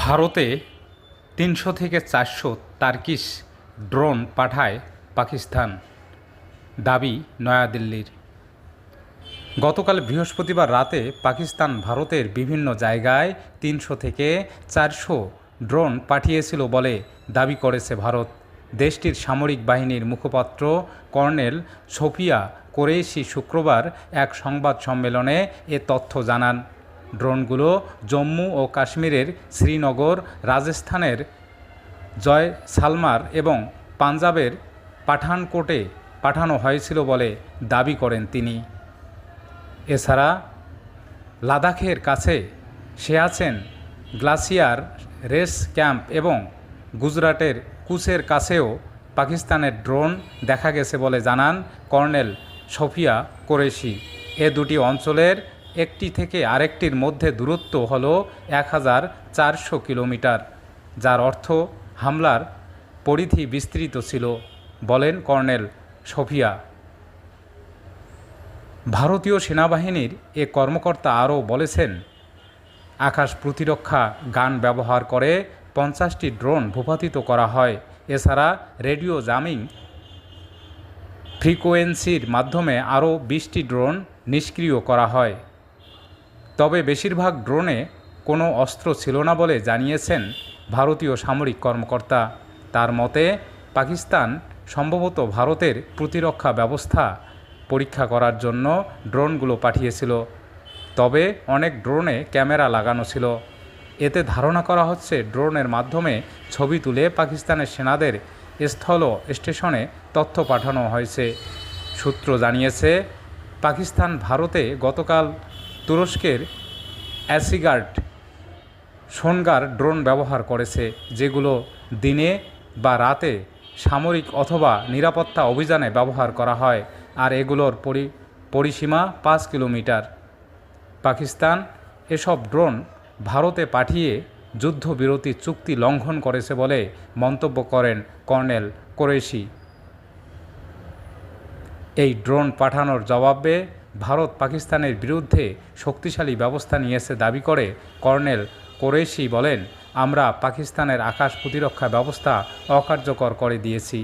ভারতে তিনশো থেকে চারশো তার্কিশ ড্রোন পাঠায় পাকিস্তান। দাবি নয়াদিল্লির। গতকাল বৃহস্পতিবার রাতে পাকিস্তান ভারতের বিভিন্ন জায়গায় তিনশো থেকে চারশো ড্রোন পাঠিয়েছিল বলে দাবি করেছে ভারত। দেশটির সামরিক বাহিনীর মুখপাত্র কর্নেল সোফিয়া কোরেশি শুক্রবার এক সংবাদ সম্মেলনে এ তথ্য জানান। ড্রোনগুলো জম্মু ও কাশ্মীরের শ্রীনগর, রাজস্থানের জয় সালমার এবং পাঞ্জাবের পাঠানকোটে পাঠানো হয়েছিল বলে দাবি করেন তিনি। এছাড়া লাদাখের কাছে সিয়াচেন গ্লাসিয়ার রেস ক্যাম্প এবং গুজরাটের কুচের কাছেও পাকিস্তানের ড্রোন দেখা গেছে বলে জানান কর্নেল সফিয়া কোরেশি। এ দুটি অঞ্চলের একটি থেকে আরেকটির মধ্যে দূরত্ব হল এক হাজার চারশো কিলোমিটার, যার অর্থ হামলার পরিধি বিস্তৃত ছিল, বলেন কর্নেল সফিয়া ভারতীয় সেনাবাহিনীর এ কর্মকর্তা আরও বলেছেন, আকাশ প্রতিরক্ষা গান ব্যবহার করে পঞ্চাশটি ড্রোন ভূপাতিত করা হয়, এছাড়া রেডিও জামিং ফ্রিকোয়েন্সির মাধ্যমে আরও বিশটি ড্রোন নিষ্ক্রিয় করা হয়। তবে বেশিরভাগ ড্রোনে কোনো অস্ত্র ছিল না বলে জানিয়েছেন ভারতীয় সামরিক কর্মকর্তা। তার মতে, পাকিস্তান সম্ভবত ভারতের প্রতিরক্ষা ব্যবস্থা পরীক্ষা করার জন্য ড্রোনগুলো পাঠিয়েছিল। তবে অনেক ড্রোনে ক্যামেরা লাগানো ছিল। এতে ধারণা করা হচ্ছে, ড্রোনের মাধ্যমে ছবি তুলে পাকিস্তানের সেনাদের স্থল স্টেশনে তথ্য পাঠানো হয়েছে। সূত্র জানিয়েছে, পাকিস্তান ভারতে গতকাল তুরস্কের অ্যাসিগার্ড সোনগার ড্রোন ব্যবহার করেছে, যেগুলো দিনে বা রাতে সামরিক অথবা নিরাপত্তা অভিযানে ব্যবহার করা হয়, আর এগুলোর পরি, পরিসীমা পাঁচ কিলোমিটার। পাকিস্তান এসব ড্রোন ভারতে পাঠিয়ে যুদ্ধবিরতি চুক্তি লঙ্ঘন করেছে বলে মন্তব্য করেন কর্নেল কোরেশি। এই ড্রোন পাঠানোর জবাবে ভারত পাকিস্তানের বিরুদ্ধে শক্তিশালী ব্যবস্থা নিয়েছে দাবি করে কর্নেল কোরেশি বলেন, আমরা পাকিস্তানের আকাশ প্রতিরক্ষা ব্যবস্থা অকার্যকর করে দিয়েছি।